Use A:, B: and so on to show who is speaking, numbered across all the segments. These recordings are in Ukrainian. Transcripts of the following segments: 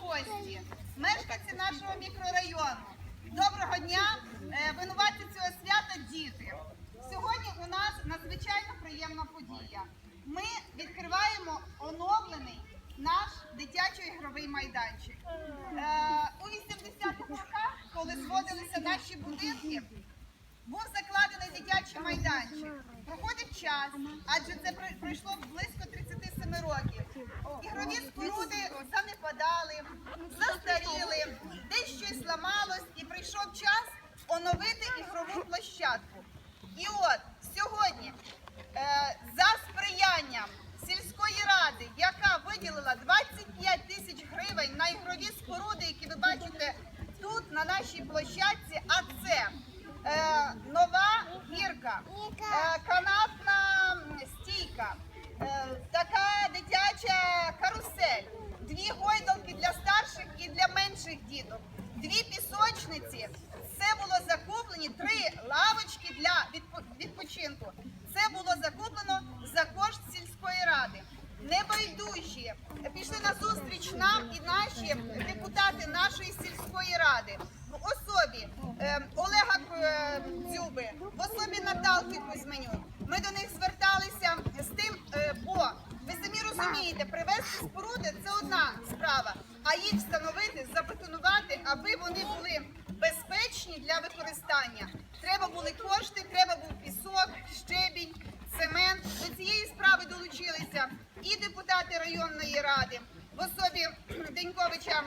A: гості, мешканці нашого мікрорайону. Доброго дня! Е, Винуваті цього свята діти. Сьогодні у нас надзвичайно приємна подія. Ми відкриваємо оновлений наш дитячий ігровий майданчик. Е, У 80-х роках, коли зводилися наші будинки, був закладений дитячий майданчик. Проходить час, адже це пройшло близько 37 років. Ігрові споруди занепадали, застаріли, десь щось ламалось і прийшов час оновити ігрову площадку. І от сьогодні е, за сприянням сільської ради, яка виділила 25 тисяч гривень на ігрові споруди, які ви бачите тут на нашій площадці, а це е, нова гірка, е, канатна стійка, така дитяча карусель, дві гойдалки для старших і для менших діток, дві пісочниці. Це було закуплені три лавочки для відпо- відпочинку. Це було закуплено за кошт сільської ради. Небайдужі пішли на зустріч нам і наші депутати нашої сільської ради в особі е, Олега е, Дзюби, в особі Наталки Кузьменюк. Ми до них зверталися з тим, е, бо ви самі розумієте, привезти споруди це одна справа, а їх встановити, забетонувати, аби вони були безпечні для використання. Треба були кошти, треба був пісок, щебінь, цемент. До цієї справи долучилися і депутати районної ради в особі Деньковича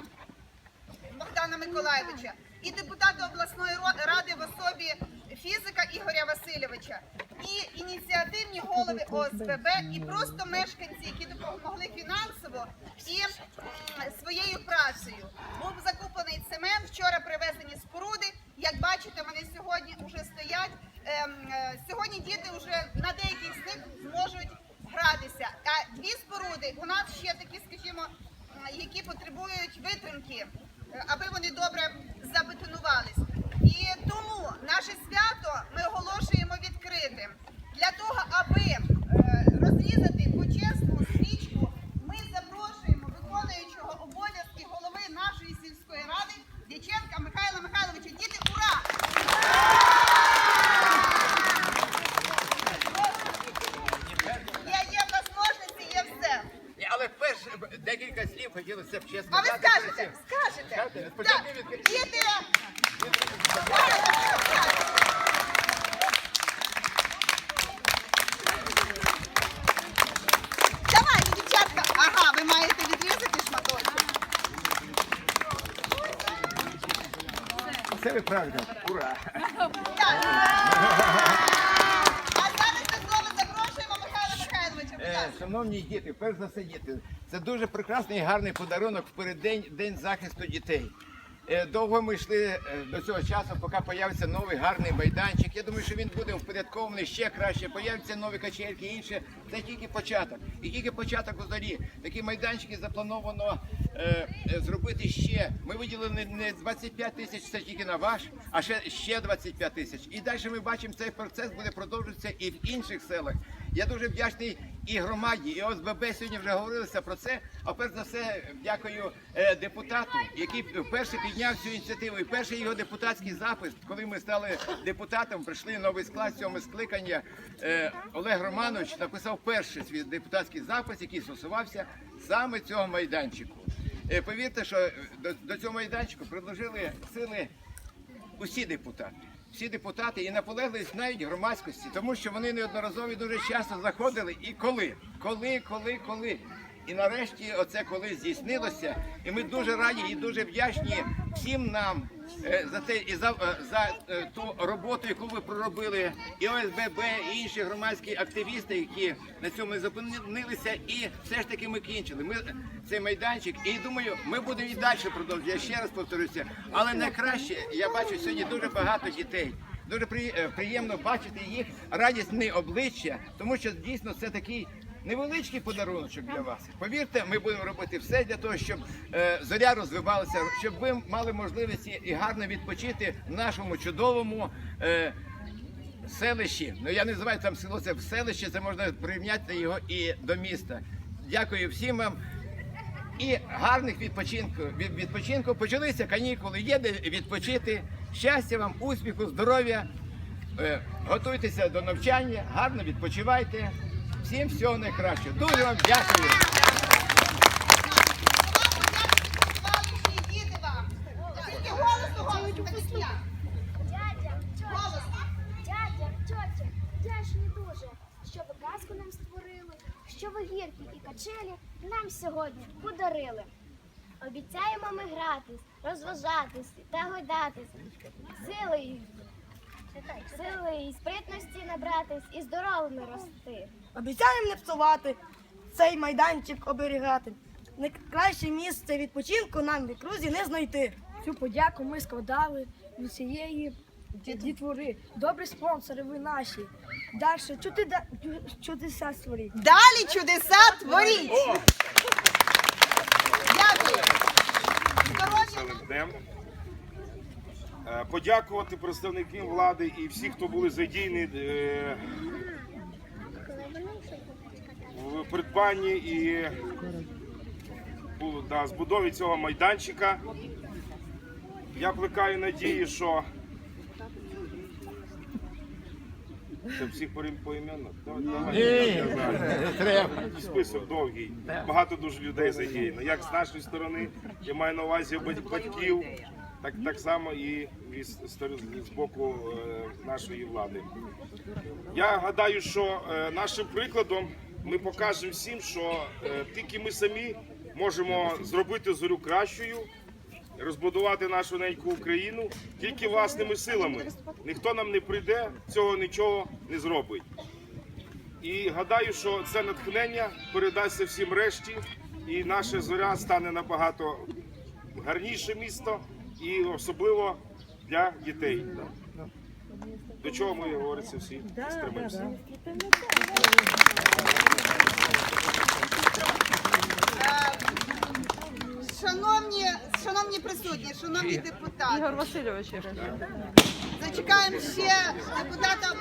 A: Богдана Миколаєвича і депутати обласної ради в особі фізика Ігоря Васильовича, і ініціативні голови ОСББ, і просто мешканці, які допомогли фінансово і своєю працею. Був закуплений цемент, вчора привезені споруди. Як бачите, вони сьогодні вже стоять. Ем, е, Сьогодні діти вже на деяких з них зможуть гратися. А дві споруди у нас ще такі, скажімо, м, які потребують витримки, е, аби вони добре забетонувались. І тому наше свято ми оголошуємо відкритим. Для того, аби е, розрізати почесну свічку, ми запрошуємо виконуючого обов'язки голови нашої сільської ради Дяченка Михайла Михайловича. Діти, ура! Є, є в нас ножниці, є все.
B: Ні, Але перш декілька слів хотілося б чесно.
A: А ви
B: сказати
A: скажете,
B: про ці-
A: скажете.
B: Скажете?
A: Так,
B: Спочатку відкрити.
A: діти, давайте, дівчатка. Ага, ви маєте відрізати шматочок.
B: Ви правильно. Ура!
A: А зараз до слова запрошуємо Михайла Михайловича. Будь
B: Е,
A: ласка.
B: Шановні діти, перш за все діти, це дуже прекрасний і гарний подарунок в переддень День захисту дітей. Е, Довго ми йшли е, до цього часу, поки появиться новий гарний майданчик. Я думаю, що він буде впорядкований ще краще. Появляться нові качельки, інше. Це тільки початок. І тільки початок узорі. Такі майданчики заплановано е, е, зробити ще. Ми виділили не 25 тисяч, це тільки на ваш, а ще, ще 25 тисяч. І далі ми бачимо, цей процес буде продовжуватися і в інших селах. Я дуже вдячний і громаді, і ОСББ сьогодні вже говорилися про це. А перш за все, дякую е, депутату, який вперше підняв цю ініціативу. І перший його депутатський запис, коли ми стали депутатом, прийшли новий склад цього скликання. Е, Олег Романович написав перший свій депутатський запис, який стосувався саме цього майданчику. Е, Повірте, що до, цього майданчику предложили сили усі депутати. Всі депутати і наполеглись навіть громадськості, тому що вони неодноразово дуже часто заходили. І коли, коли, коли, коли. І нарешті оце коли здійснилося, і ми дуже раді і дуже вдячні всім нам е, за те і за, е, за е, ту роботу, яку ви проробили, і ОСББ, і інші громадські активісти, які на цьому зупинилися, і все ж таки ми кінчили. Ми цей майданчик, і думаю, ми будемо і далі продовжувати. Я ще раз повторюся, але найкраще я бачу сьогодні дуже багато дітей. Дуже приємно бачити їх радісне обличчя, тому що дійсно це такий невеличкий подарунок для вас. Повірте, ми будемо робити все для того, щоб е, зоря розвивалася, щоб ви мали можливість і гарно відпочити в нашому чудовому. Е, селищі. Ну я не називаю там село, це селище, це можна порівняти його і до міста. Дякую всім вам. і гарних відпочинків. Від відпочинку почалися канікули, є де відпочити. Щастя вам, успіху, здоров'я. Е, Готуйтеся до навчання, гарно відпочивайте. Всім всього найкращого. Дуже вам дякую.
C: Дядя, тьотя, вдячні дуже, що казку нам створили, що гірки і качелі нам сьогодні подарили. Обіцяємо ми гратись, розважатись та гойдатись, сили і сили і спритності набратись і здоровими рости.
D: Обіцяємо не псувати, цей майданчик оберігати. Найкраще місце відпочинку нам в окрузі не знайти.
E: Цю подяку ми складали від усієї дітвори. Добрі спонсори ви наші. Далі чудеса, чудеса створіть.
A: Далі чудеса творіть. Дякую. Здоров'я.
F: Подякувати представникам влади і всіх, хто були задіяні е, в придбанні і да, збудові цього майданчика. Я плекаю надії, що це всіх поіменно.
B: Ні, треба.
F: Список довгий, багато дуже людей задіяно. Як з нашої сторони, я маю на увазі батьків, так, так само і з боку е, нашої влади. Я гадаю, що е, нашим прикладом ми покажемо всім, що е, тільки ми самі можемо зробити зорю кращою, розбудувати нашу неньку Україну тільки власними силами. Ніхто нам не прийде, цього нічого не зробить. І гадаю, що це натхнення передасться всім решті, і наша зоря стане набагато гарніше місто, і особливо для дітей. До чого ми говориться всі стремимося.
A: Шановні, шановні присутні, шановні депутати.
G: Ігор Васильович.
A: Зачекаємо ще депутата